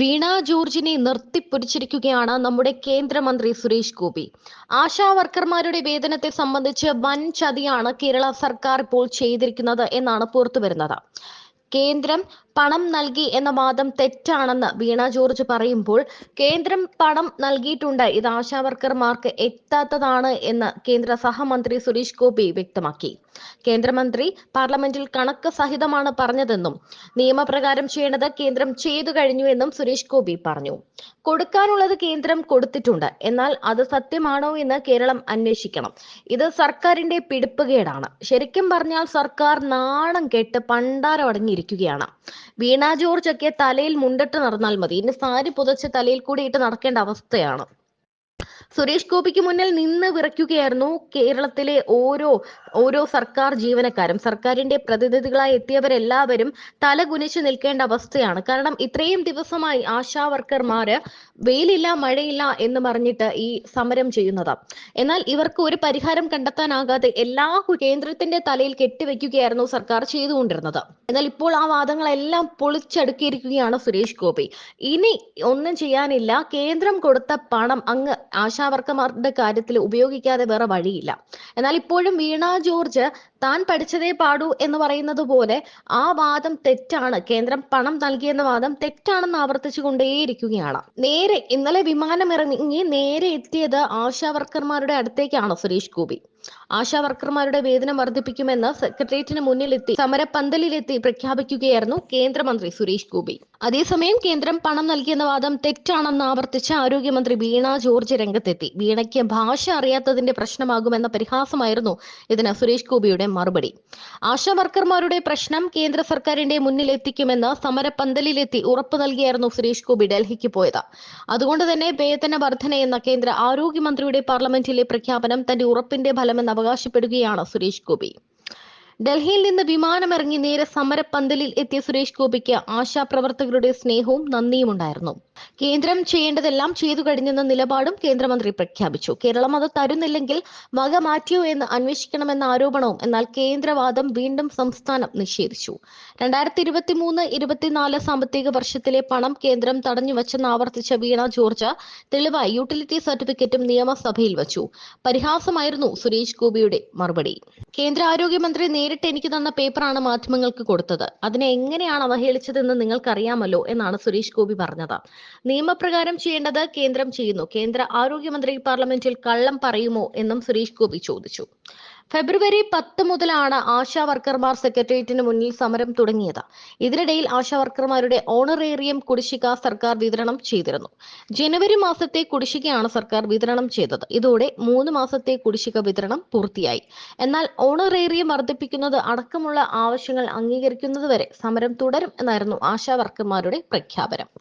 വീണ ജോർജിനെ നിർത്തിപ്പൊരിച്ചിരിക്കുകയാണ് നമ്മുടെ കേന്ദ്രമന്ത്രി സുരേഷ് ഗോപി. ആശാ വർക്കർമാരുടെ വേതനത്തെ സംബന്ധിച്ച് വൻ ചതിയാണ് കേരള സർക്കാർ ഇപ്പോൾ ചെയ്തിരിക്കുന്നത് എന്നാണ് പുറത്തുവരുന്നത്. കേന്ദ്രം പണം നൽകി എന്ന വാദം തെറ്റാണെന്ന് വീണ ജോർജ് പറയുമ്പോൾ കേന്ദ്രം പണം നൽകിയിട്ടുണ്ട്. ഇത് ആശാവർക്കർമാർക്ക് എത്താത്തതാണ് എന്ന് കേന്ദ്ര സഹമന്ത്രി സുരേഷ് ഗോപി വ്യക്തമാക്കി. കേന്ദ്രമന്ത്രി പാർലമെന്റിൽ കണക്ക് സഹിതമാണ് പറഞ്ഞതെന്നും നിയമപ്രകാരം ചെയ്യേണ്ടത് കേന്ദ്രം ചെയ്തു കഴിഞ്ഞു എന്നും സുരേഷ് ഗോപി പറഞ്ഞു. കൊടുക്കാനുള്ളത് കേന്ദ്രം കൊടുത്തിട്ടുണ്ട്. എന്നാൽ അത് സത്യമാണോ എന്ന് കേരളം അന്വേഷിക്കണം. ഇത് സർക്കാരിന്റെ പിടിപ്പുകേടാണ് ശരിക്കും പറഞ്ഞാൽ സർക്കാർ നാണം കെട്ട് പണ്ടാരം അടങ്ങിയിരിക്കുകയാണ്. വീണ ജോർജ് ഒക്കെ തലയിൽ മുണ്ടിട്ട് നടന്നാൽ മതി. ഇനി സാരി പുതച്ച് തലയിൽ കൂടി ഇട്ട് നടക്കേണ്ട അവസ്ഥയാണ്. സുരേഷ് ഗോപിക്ക് മുന്നിൽ നിന്ന് വിറയ്ക്കുകയായിരുന്നു കേരളത്തിലെ ഓരോ ഓരോ സർക്കാർ ജീവനക്കാരും. സർക്കാരിന്റെ പ്രതിനിധികളായി എത്തിയവരെല്ലാവരും തല കുനിച്ചു നിൽക്കേണ്ട അവസ്ഥയാണ്. കാരണം ഇത്രയും ദിവസമായി ആശാ വർക്കർമാര് വെയിലില്ല മഴയില്ല എന്ന് പറഞ്ഞിട്ട് ഈ സമരം ചെയ്യുന്നത്. എന്നാൽ ഇവർക്ക് ഒരു പരിഹാരം കണ്ടെത്താനാകാതെ എല്ലാ കേന്ദ്രത്തിന്റെ തലയിൽ കെട്ടിവെക്കുകയായിരുന്നു സർക്കാർ ചെയ്തുകൊണ്ടിരുന്നത്. എന്നാൽ ഇപ്പോൾ ആ വാദങ്ങളെല്ലാം പൊളിച്ചടുക്കിയിരിക്കുകയാണ് സുരേഷ് ഗോപി. ഇനി ഒന്നും ചെയ്യാനില്ല. കേന്ദ്രം കൊടുത്ത പണം അങ്ങ് ആശാവർക്കർമാരുടെ കാര്യത്തിൽ ഉപയോഗിക്കാതെ വേറെ വഴിയില്ല. എന്നാൽ ഇപ്പോഴും വീണ ജോർജ് താൻ പഠിച്ചതേ പാടൂ എന്ന് പറയുന്നത് പോലെ ആ വാദം തെറ്റാണ്. കേന്ദ്രം പണം നൽകിയെന്ന വാദം തെറ്റാണെന്ന് ആവർത്തിച്ചു കൊണ്ടേയിരിക്കുകയാണ് നേരെ ഇന്നലെ വിമാനം ഇറങ്ങി നേരെ എത്തിയത് ആശാവർക്കർമാരുടെ അടുത്തേക്കാണ് സുരേഷ് ഗോപി. ആശാ വർക്കർമാരുടെ വേതനം വർദ്ധിപ്പിക്കുമെന്ന് സെക്രട്ടേറിയറ്റിന് മുന്നിലെത്തി സമരപ്പന്തലിലെത്തി പ്രഖ്യാപിക്കുകയായിരുന്നു കേന്ദ്രമന്ത്രി സുരേഷ് ഗോപി. അതേസമയം കേന്ദ്രം പണം നൽകിയെന്ന വാദം തെറ്റാണെന്ന് ആവർത്തിച്ച ആരോഗ്യമന്ത്രി വീണ ജോർജ് രംഗത്തെത്തി. വീണയ്ക്ക് ഭാഷ അറിയാത്തതിന്റെ പ്രശ്നമാകുമെന്ന പരിഹാസമായിരുന്നു ഇതിന് സുരേഷ് ഗോപിയുടെ മറുപടി. ആശാ വർക്കർമാരുടെ പ്രശ്നം കേന്ദ്ര സർക്കാരിന്റെ മുന്നിൽ എത്തിക്കുമെന്ന് സമരപ്പന്തലിലെത്തി ഉറപ്പു നൽകിയായിരുന്നു സുരേഷ് ഗോപി ഡൽഹിക്ക് പോയത്. അതുകൊണ്ട് തന്നെ വേതന വർധന എന്ന കേന്ദ്ര ആരോഗ്യമന്ത്രിയുടെ പാർലമെന്റിലെ പ്രഖ്യാപനം തന്റെ ഉറപ്പിന്റെ ഫലമെന്ന് അവകാശപ്പെടുകയാണ് സുരേഷ് ഗോപി. ഡൽഹിയിൽ നിന്ന് വിമാനമിറങ്ങി നേരെ സമരപ്പന്തലിൽ എത്തിയ സുരേഷ് ഗോപിക്ക് ആശാപ്രവർത്തകരുടെ സ്നേഹവും നന്ദിയും ഉണ്ടായിരുന്നു കേന്ദ്രം ചെയ്യേണ്ടതെല്ലാം ചെയ്തു കഴിഞ്ഞെന്ന നിലപാടും കേന്ദ്രമന്ത്രി പ്രഖ്യാപിച്ചു. കേരളം അത് തരുന്നില്ലെങ്കിൽ വക മാറ്റിയോ എന്ന് അന്വേഷിക്കണമെന്ന ആരോപണവും എന്നാൽ കേന്ദ്രവാദം വീണ്ടും സംസ്ഥാനം നിഷേധിച്ചു. രണ്ടായിരത്തി ഇരുപത്തി മൂന്ന് ഇരുപത്തിനാല് സാമ്പത്തിക വർഷത്തിലെ പണം കേന്ദ്രം തടഞ്ഞു വച്ചെന്ന് ആവർത്തിച്ച വീണ ജോർജ് തെളിവായി യൂട്ടിലിറ്റി സർട്ടിഫിക്കറ്റും നിയമസഭയിൽ വച്ചു. പരിഹാസമായിരുന്നു സുരേഷ് ഗോപിയുടെ മറുപടി. കേന്ദ്ര ആരോഗ്യമന്ത്രി നേരിട്ട് എനിക്ക് തന്ന പേപ്പറാണ് മാധ്യമങ്ങൾക്ക് കൊടുത്തത്. അതിനെ എങ്ങനെയാണ് അവഹേളിച്ചതെന്ന് നിങ്ങൾക്കറിയാമല്ലോ എന്നാണ് സുരേഷ് ഗോപി പറഞ്ഞത്. നിയമപ്രകാരം ചെയ്യേണ്ടത് കേന്ദ്രം ചെയ്യുന്നു. കേന്ദ്ര ആരോഗ്യമന്ത്രി പാർലമെന്റിൽ കള്ളം പറയുമോ എന്നും സുരേഷ് ഗോപി ചോദിച്ചു. ഫെബ്രുവരി പത്ത് മുതലാണ് ആശാ വർക്കർമാർ സെക്രട്ടേറിയറ്റിന് മുന്നിൽ സമരം തുടങ്ങിയത്. ഇതിനിടയിൽ ആശാ വർക്കർമാരുടെ ഓണറേറിയം കുടിശ്ശിക സർക്കാർ വിതരണം ചെയ്തിരുന്നു. ജനുവരി മാസത്തെ കുടിശ്ശികയാണ് സർക്കാർ വിതരണം ചെയ്തത്. ഇതോടെ മൂന്ന് മാസത്തെ കുടിശ്ശിക വിതരണം പൂർത്തിയായി. എന്നാൽ ഓണറേറിയം വർദ്ധിപ്പിക്കുന്നത് അടക്കമുള്ള ആവശ്യങ്ങൾ അംഗീകരിക്കുന്നതുവരെ സമരം തുടരും എന്നായിരുന്നു ആശാ വർക്കർമാരുടെ പ്രഖ്യാപനം.